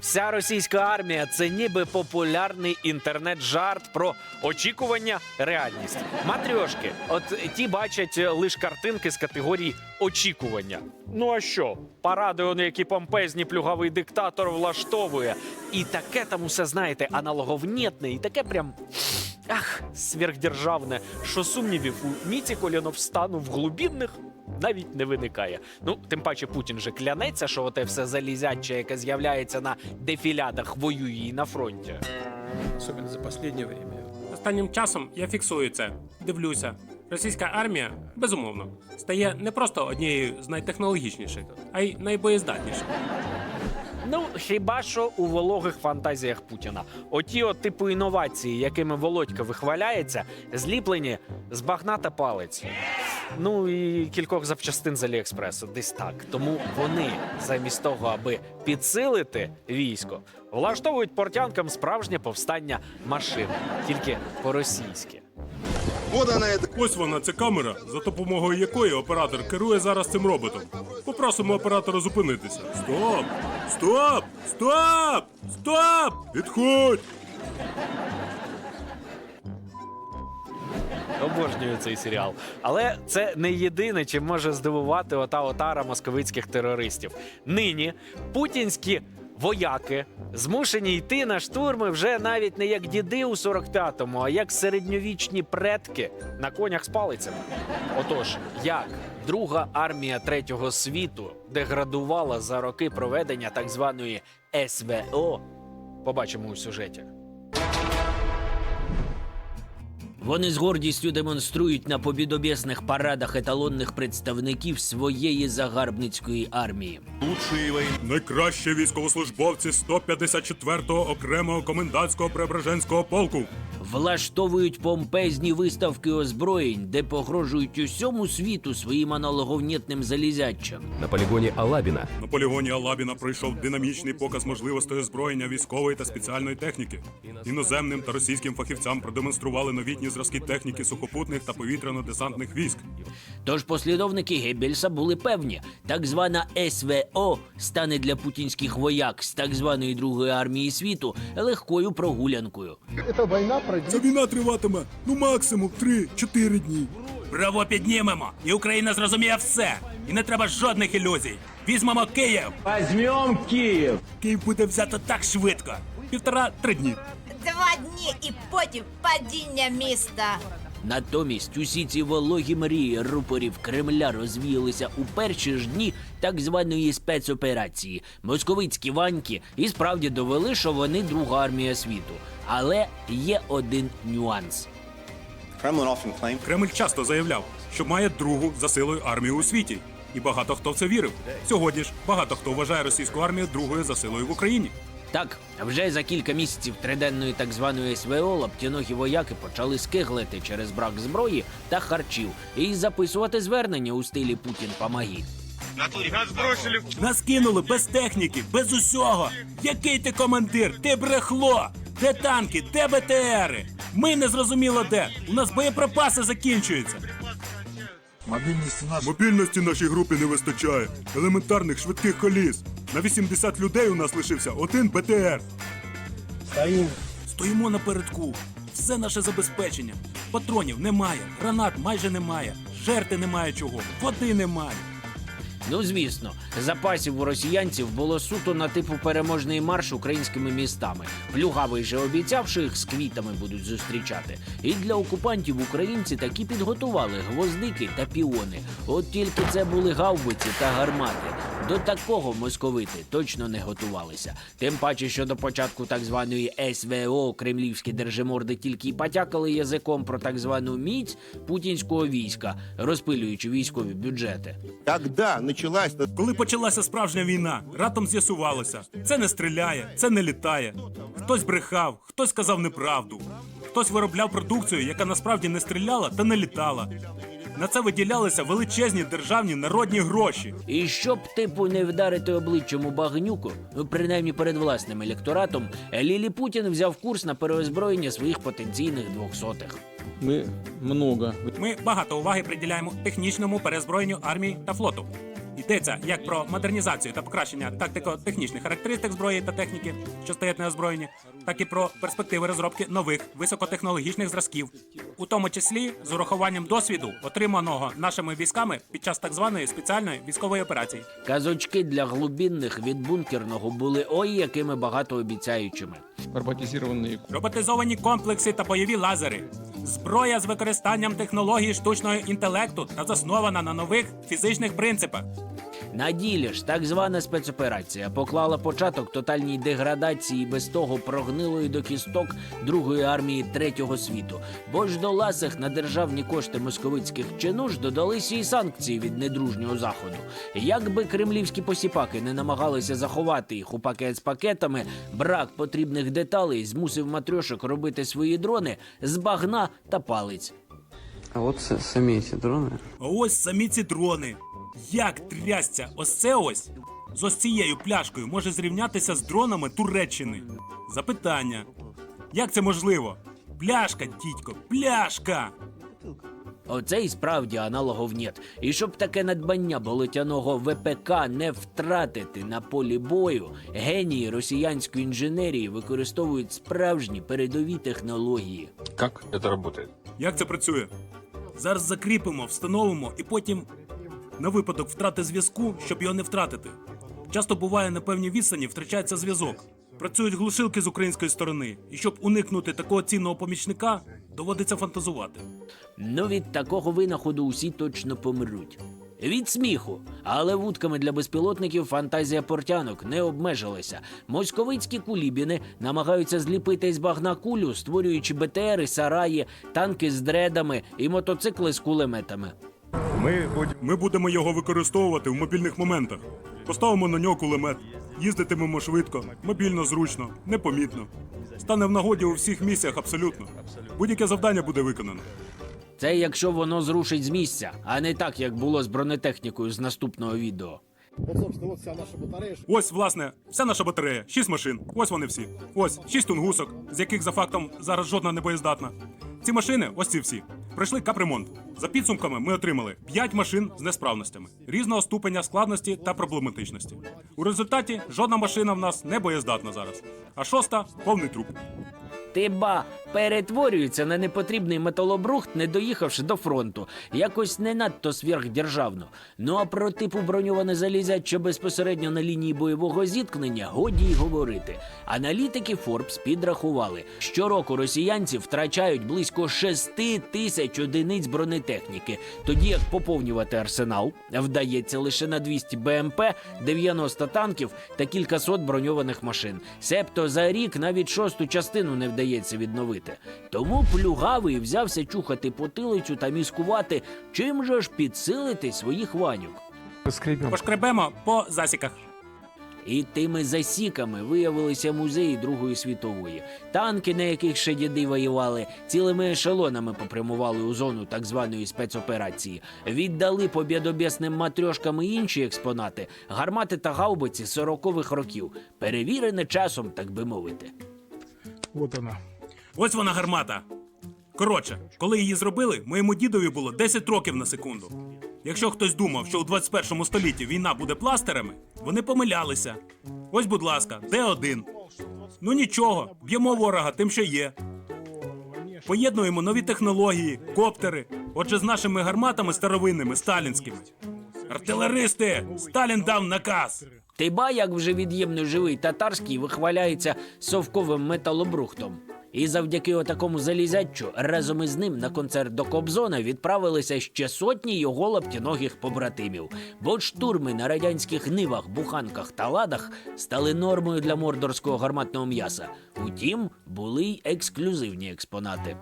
Вся російська армія це ніби популярний інтернет-жарт про очікування, реальність. Матрьошки, от ті бачать лише картинки з категорії очікування. Ну а що? Паради, он, які помпезні плюгавий диктатор влаштовує. І таке там усе, знаєте, аналоговнєтне, і таке прям. Ах, сверхдержавне, що сумнівів у Міці Коліновстану в глубінних навіть не виникає. Ну, тим паче Путін же клянеться, що оте все залізяче, яке з'являється на дефілядах, воює і на фронті. Особливо за останнє время. Останнім часом я фіксую це, дивлюся. Російська армія, безумовно, стає не просто однією з найтехнологічніших, а й найбоєздатніших. Ну, хіба що у вологих фантазіях Путіна. Оті от типу інновації, якими Володька вихваляється, зліплені з багна та палець. Ну і кількох запчастин з Аліекспресу, десь так. Тому вони, замість того, аби підсилити військо, влаштовують портянкам справжнє повстання машин, тільки по-російськи. Вот она эта Ось вона, ця камера, за допомогою якої оператор керує зараз цим роботом. Попросимо оператора зупинитися. Стоп! Стоп! Стоп! Стоп! Відходь! Обожнюю цей серіал. Але це не єдине, чим може здивувати ота отара московицьких терористів. Нині путінські вояки змушені йти на штурми вже навіть не як діди у 45-му, а як середньовічні предки на конях з палицями. Отож, як друга армія третього світу деградувала за роки проведення так званої СВО, побачимо у сюжеті. Вони з гордістю демонструють на побідобєсних парадах еталонних представників своєї загарбницької армії. Найкращі військовослужбовці 154-го окремого комендантського преображенського полку. Влаштовують помпезні виставки озброєнь, де погрожують усьому світу своїм аналоговнітним залізячам. На полігоні Алабіна На полігоні Алабіна пройшов динамічний показ можливостей озброєння військової та спеціальної техніки. Іноземним та російським фахівцям продемонстрували новітні зразки техніки сухопутних та повітряно-десантних військ. Тож послідовники Геббельса були певні, так звана СВО стане для путінських вояк з так званої Другої армії світу легкою прогулянкою. Ця війна триватиме ну максимум 3-4 дні. Браво піднімемо, і Україна зрозуміє все. І не треба жодних ілюзій. Візьмемо Київ. Візьмемо Київ. Київ буде взято так швидко. Півтора-три дні. Два дні і потім падіння міста. Натомість усі ці вологі мрії рупорів Кремля розвіялися у перші ж дні так званої спецоперації. Московицькі ваньки і справді довели, що вони друга армія світу. Але є один нюанс. Кремль часто заявляв, що має другу за силою армію у світі. І багато хто в це вірив. Сьогодні ж багато хто вважає російську армію другою за силою в Україні. Так, вже за кілька місяців триденної так званої СВО лаптяногі вояки почали скиглити через брак зброї та харчів і записувати звернення у стилі Путін помогіть. Нас кинули без техніки, без усього. Який ти командир? Ти брехло! Де танки? Де БТРи? Ми не зрозуміло де. У нас боєприпаси закінчуються. Мобільності нашій групі не вистачає. Елементарних швидких коліс. На 80 людей у нас лишився один БТР. Стоїмо. Стоїмо напередку. Все наше забезпечення. Патронів немає, гранат майже немає, жерти немає чого, води немає. Ну звісно, запасів у росіянців було суто на типу переможний марш українськими містами. Плюгавий же обіцяв, що їх з квітами будуть зустрічати. І для окупантів українці такі підготували гвоздики та піони. От тільки це були гаубиці та гармати. До такого московити точно не готувалися. Тим паче, що до початку так званої СВО кремлівські держиморди тільки й потякали язиком про так звану міць путінського війська, розпилюючи військові бюджети. Когда началась Коли почалася справжня війна, раптом з'ясувалося: це не стріляє, це не літає. Хтось брехав, хтось казав неправду, хтось виробляв продукцію, яка насправді не стріляла та не літала. На це виділялися величезні державні народні гроші. І щоб типу не вдарити обличчям у багнюку, принаймні перед власним електоратом, Лілі Путін взяв курс на переозброєння своїх потенційних двохсотих. Ми много. Ми багато уваги приділяємо технічному перезброєнню армії та флоту. Йдеться як про модернізацію та покращення тактико-технічних характеристик зброї та техніки, що стоять на озброєнні, так і про перспективи розробки нових високотехнологічних зразків, у тому числі з урахуванням досвіду, отриманого нашими військами під час так званої спеціальної військової операції. Казочки для глубинних від бункерного були ой якими багатообіцяючими. Роботизированные Роботизовані комплекси та бойові лазери. Зброя з використанням технології штучного інтелекту та заснована на нових фізичних принципах. На ділі ж так звана спецоперація поклала початок тотальній деградації без того прогнилої до кісток Другої армії третього світу. Бо ж до ласих на державні кошти московицьких чинуш додалися і санкції від недружнього заходу. Як би кремлівські посіпаки не намагалися заховати їх у пакет з пакетами, брак потрібних деталей змусив матрьошок робити свої дрони з багна та палиць. А от це самі ці дрони. А ось самі ці дрони. Як трясця ось це ось з ось цією пляшкою може зрівнятися з дронами Туреччини? Запитання. Як це можливо? Пляшка, дідько, пляшка! Оце і справді аналогов нет. І щоб таке надбання болотяного ВПК не втратити на полі бою, генії росіянської інженерії використовують справжні передові технології. Как это работает? Як це працює? Зараз закріпимо, встановимо і потім на випадок втрати зв'язку, щоб його не втратити. Часто буває на певній відстані втрачається зв'язок. Працюють глушилки з української сторони, і щоб уникнути такого цінного помічника, доводиться фантазувати. Ну від такого винаходу усі точно помруть. Від сміху, але вудками для безпілотників фантазія портянок не обмежилася. Московицькі кулібіни намагаються зліпити з багна кулю, створюючи БТРи, сараї, танки з дредами і мотоцикли з кулеметами. Ми будемо його використовувати в мобільних моментах. Поставимо на нього кулемет, їздитимемо швидко, мобільно зручно, непомітно. Стане в нагоді у всіх місіях абсолютно. Будь-яке завдання буде виконано. Це якщо воно зрушить з місця, а не так, як було з бронетехнікою з наступного відео. Ось, власне, вся наша батарея, шість машин. Ось вони всі. Ось шість тунгусок, з яких за фактом зараз жодна не боєздатна. Ці машини, ось ці всі, пройшли капремонт. За підсумками ми отримали 5 машин з несправностями різного ступеня складності та проблематичності. У результаті жодна машина в нас не боєздатна зараз, а шоста повний труп. Ти ба перетворюється на непотрібний металобрухт, не доїхавши до фронту. Якось не надто сверхдержавно. Ну а про типу броньоване залізяче безпосередньо на лінії бойового зіткнення годі й говорити. Аналітики Forbes підрахували, щороку росіянці втрачають близько 6 тисяч одиниць бронетехніки, тоді як поповнювати арсенал вдається лише на 200 БМП, 90 танків та кількасот броньованих машин. Себто за рік навіть шосту частину не вдається відновити. Тому плюгавий взявся чухати потилицю та міскувати, чим же ж підсилити своїх ванюк. Пошкребемо по засіках. І тими засіками виявилися музеї Другої світової. Танки, на яких ще діди воювали, цілими ешелонами попрямували у зону так званої спецоперації. Віддали побєдобєсним матрьошкам і інші експонати, гармати та гаубиці 40-х років. Перевірене часом, так би мовити. Ось вона гармата. Коротше, коли її зробили, моєму дідові було 10 років на секунду. Якщо хтось думав, що у 21 столітті війна буде пластерами, вони помилялися. Ось, будь ласка, Д1. Ну нічого, б'ємо ворога тим, що є. Поєднуємо нові технології, коптери. Отже, з нашими гарматами старовинними, сталінськими. Артилеристи! Сталін дав наказ. Ти ба, як вже від'ємно живий татарський вихваляється совковим металобрухтом. І завдяки отакому залізячу разом із ним на концерт до Кобзона відправилися ще сотні його лаптіногих побратимів. Бо штурми на радянських нивах, буханках та ладах стали нормою для мордорського гарматного м'яса. Утім, були й ексклюзивні експонати.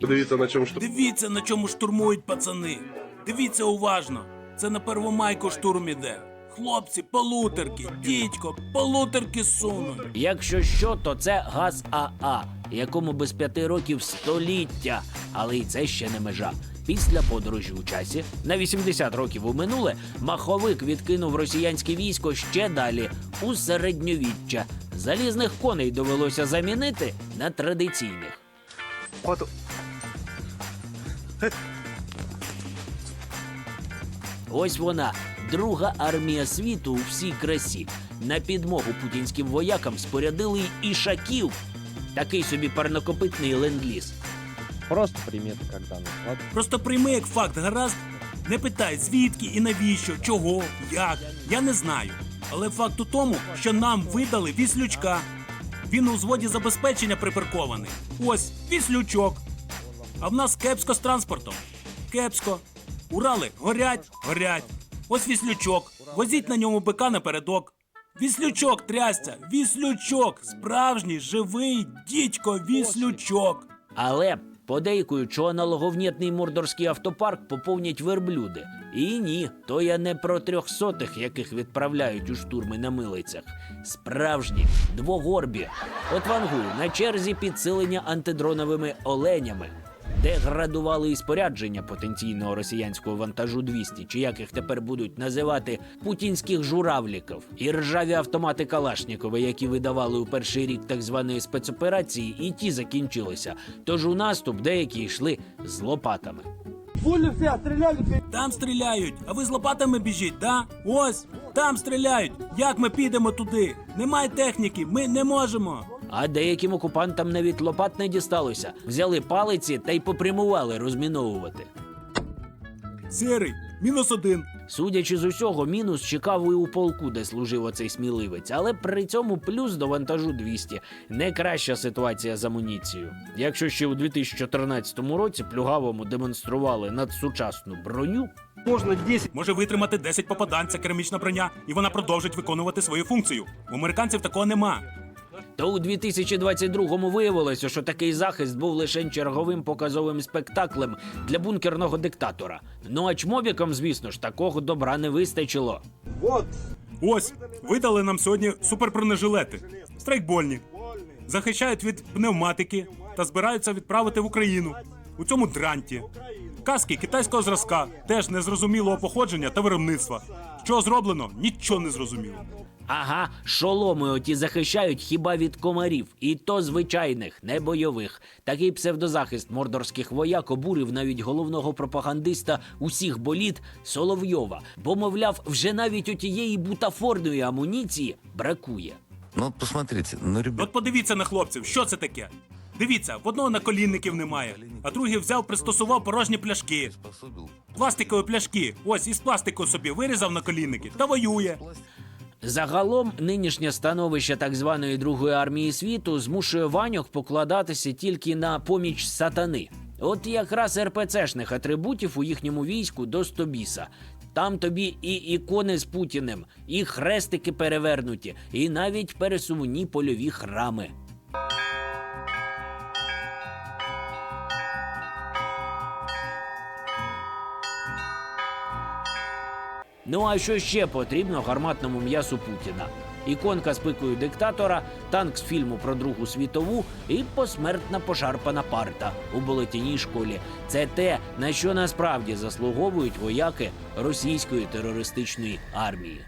Дивіться на чому що. Дивіться, на чому штурмують пацани. Дивіться уважно. Це на первомайку штурм іде. Хлопці, полутерки, дідько, полутерки сунуть. Якщо що, то це газ АА, якому без п'яти років століття, але і це ще не межа. Після подорожі у часі на 80 років у минуле маховик відкинув росіянське військо ще далі у середньовіччя. Залізних коней довелося замінити на традиційних. Ось вона друга армія світу у всій красі. На підмогу путінським воякам спорядили й ішаків. Такий собі парнокопитний ленд-ліз. Просто приметы когда ладно? Просто прийми як факт, гаразд. Не питай, звідки і навіщо, чого, як. Я не знаю. Але факт у тому, що нам видали віслючка. Він у взводі забезпечення припаркований. Ось віслючок. А в нас кепсько з транспортом. Кепсько. Урали горять, горять. Ось віслючок. Возіть на ньому бика напередок. Віслючок трясця, віслючок, справжній, живий дідько, віслючок. Але подейкують, що аналоговнєтний мордорський автопарк поповнять верблюди. І ні, то я не про трьохсотих, яких відправляють у штурми на милицях. Справжні, двогорбі. От вангую на черзі підсилення антидроновими оленями. Деградували і спорядження потенційного росіянського вантажу 200, чи як їх тепер будуть називати путінських журавліків, і ржаві автомати Калашнікова, які видавали у перший рік так званої спецоперації, і ті закінчилися. Тож у наступ деякі йшли з лопатами. Там стріляють, а ви з лопатами біжіть, да? Ось, там стріляють. Як ми підемо туди? Немає техніки, ми не можемо. А деяким окупантам навіть лопат не дісталося. Взяли палиці та й попрямували розміновувати. Сірий, мінус один. Судячи з усього, мінус чекав і у полку, де служив оцей сміливець, але при цьому плюс до вантажу 200. Не краща ситуація з амуніцією. Якщо ще у 2014 році плюгавому демонстрували надсучасну броню, Може витримати 10 попадань, це керамічна броня, і вона продовжить виконувати свою функцію. У американців такого нема. То у 2022-му виявилося, що такий захист був лише черговим показовим спектаклем для бункерного диктатора. Ну а чмобікам, звісно ж, такого добра не вистачило. Ось, видали нам сьогодні супербронежилети. Страйкбольні. Захищають від пневматики та збираються відправити в Україну. У цьому дранті. Каски китайського зразка, теж незрозумілого походження та виробництва. Що зроблено, нічого не зрозуміло. Ага, шоломи оті захищають хіба від комарів, і то звичайних, не бойових. Такий псевдозахист мордорських вояк обурив навіть головного пропагандиста усіх боліт Соловйова, бо, мовляв, вже навіть отієї бутафорної амуніції бракує. Ну посмотрите, ну ребят, От подивіться на хлопців, що це таке? Дивіться, в одного наколінників немає, а другий взяв, пристосував порожні пляшки. Пластикові пляшки. Ось із пластику собі вирізав наколінники та воює. Загалом нинішнє становище так званої Другої армії світу змушує ваньок покладатися тільки на поміч сатани. От якраз РПЦшних атрибутів у їхньому війську до стобіса. Там тобі і ікони з Путіним, і хрестики перевернуті, і навіть пересувні польові храми. Ну а що ще потрібно гарматному м'ясу Путіна? Іконка з пикою диктатора, танк з фільму про Другу світову і посмертна пошарпана парта у болотяній школі. Це те, на що насправді заслуговують вояки російської терористичної армії.